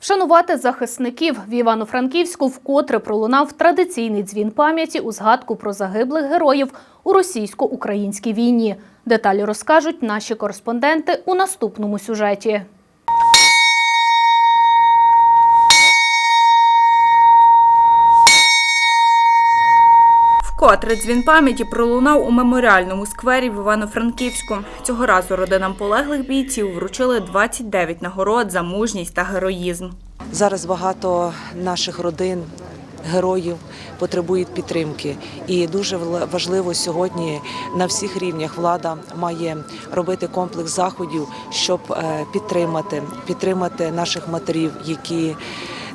Вшанувати захисників в Івано-Франківську вкотре пролунав традиційний дзвін пам'яті у згадку про загиблих героїв у російсько-українській війні. Деталі розкажуть наші кореспонденти у наступному сюжеті. Вкотре дзвін пам'яті пролунав у меморіальному сквері в Івано-Франківську. Цього разу родинам полеглих бійців вручили 29 нагород за мужність та героїзм. Зараз багато наших родин, героїв потребують підтримки, і дуже важливо сьогодні на всіх рівнях влада має робити комплекс заходів, щоб е, підтримати, підтримати наших матерів, які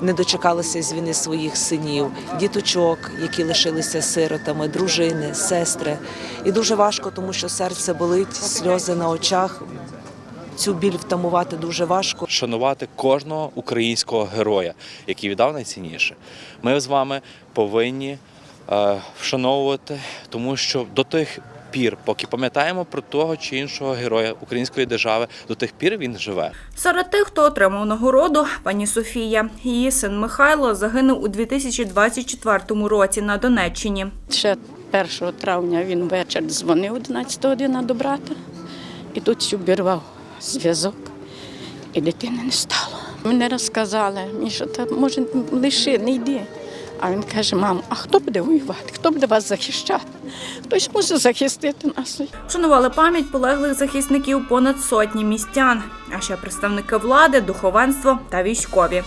не дочекалися з війни своїх синів, діточок, які лишилися сиротами, дружини, сестри. І дуже важко, тому що серце болить, сльози на очах. Цю біль втамувати дуже важко. шанувати кожного українського героя, який віддав найцінніше. Ми з вами повинні е, вшановувати, тому що до тих пір, поки пам'ятаємо про того чи іншого героя української держави, до тих пір він живе. Серед тих, хто отримав нагороду, пані Софія. Її син Михайло загинув у 2024 році на Донеччині. Ще 1 травня він ввечері дзвонив 11 година до брата, і тут обірвав зв'язок, і дитини не стало. Мені розказали, Міша, та може лиши, не йди. А він каже: мам, а хто буде воювати? Хто буде вас захищати? Хтось може захистити нас. Вшанували пам'ять полеглих захисників понад сотні містян, а ще представники влади, духовенство та військові.